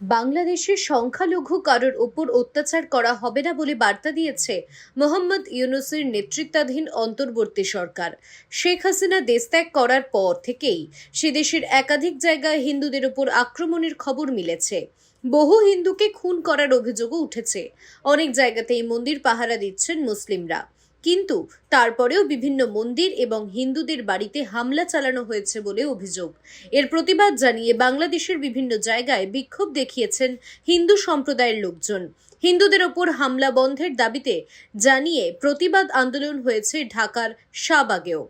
বাংলাদেশে সংখ্যালঘু কারোর ওপর অত্যাচার করা হবে না বলে বার্তা দিয়েছে মোহাম্মদ ইউনুসের নেতৃত্বাধীন অন্তর্বর্তী সরকার। শেখ হাসিনা দেশ ত্যাগ করার পর থেকেই সে দেশের একাধিক জায়গায় হিন্দুদের ওপর আক্রমণের খবর মিলেছে। বহু হিন্দুকে খুন করার অভিযোগও উঠেছে। অনেক জায়গাতেই মন্দির পাহারা দিচ্ছেন মুসলিমরা। কিন্তু তারপরেও বিভিন্ন মন্দির এবং হিন্দুদের বাড়িতে হামলা চালানো হয়েছে বলে অভিযোগ। এর প্রতিবাদ জানিয়ে বাংলাদেশের বিভিন্ন জায়গায় বিক্ষোভ দেখিয়েছেন হিন্দু সম্প্রদায়ের লোকজন। হিন্দুদের ওপর হামলা বন্ধের দাবিতে জানিয়ে প্রতিবাদ আন্দোলন হয়েছে ঢাকার শাহবাগেও।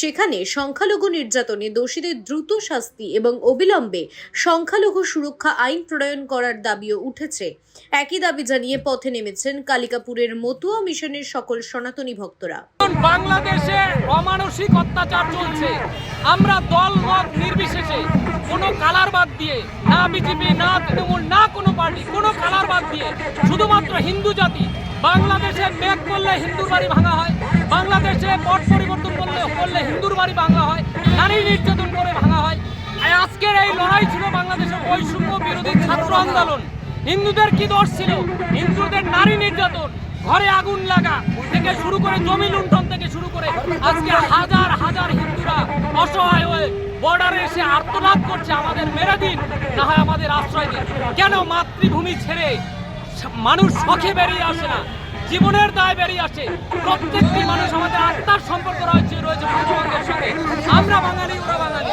সেখানে সংখ্যালঘু নির্যাতনে দোষীদের দ্রুত শাস্তি এবং অবিলম্বে সংখ্যালঘু সুরক্ষা আইন প্রণয়ন করার দাবিও উঠেছে। একই দাবি জানিয়ে পথে নেমেছেন কালিকাপুরের মতুয়া মিশনের সকল সনাতনী ভক্তরা। বাংলাদেশে অমানসিক অত্যাচার চলছে। আমরা দল মত নির্বিশেষে কোনো কালার বাদ দিয়ে, না বিজেপি না তৃণমূল, না কোনো পার্টি, কোনো কালার বাদ দিয়ে শুধুমাত্র হিন্দু জাতি, বাংলাদেশে মেঘ করলে হিন্দুর বাড়ি ভাঙা বাংলাদেশে পট পরিবর্তন করলে করলে হিন্দুর বাড়ি ভাঙা হয়, নারী নির্যাতন করে ভাঙা হয়। আজকের এই লড়াই ছিল বাংলাদেশের বৈষম্য বিরোধী ছাত্র আন্দোলন। হিন্দুদের কি দোষ ছিল? হিন্দুদের নারী নির্যাতন, ঘরে আগুন লাগা থেকে শুরু করে জমি লুণ্ঠন থেকে শুরু করে আজকে হাজার হাজার হিন্দুরা অসহায় হয়ে বর্ডারে এসে আর্তনাদ করছে আমাদের মেরে দিন, না হয় আমাদের আশ্রয় দিন। কেন মাতৃভূমি ছেড়ে মানুষ শখে বেরিয়ে আসে না? জীবনের দায় বেরিয়ে আসে প্রত্যেকটি মানুষ আমাদের আত্মার সম্পর্ক রয়েছে রয়েছে আমরা বাঙালি, ওরা বাঙালি।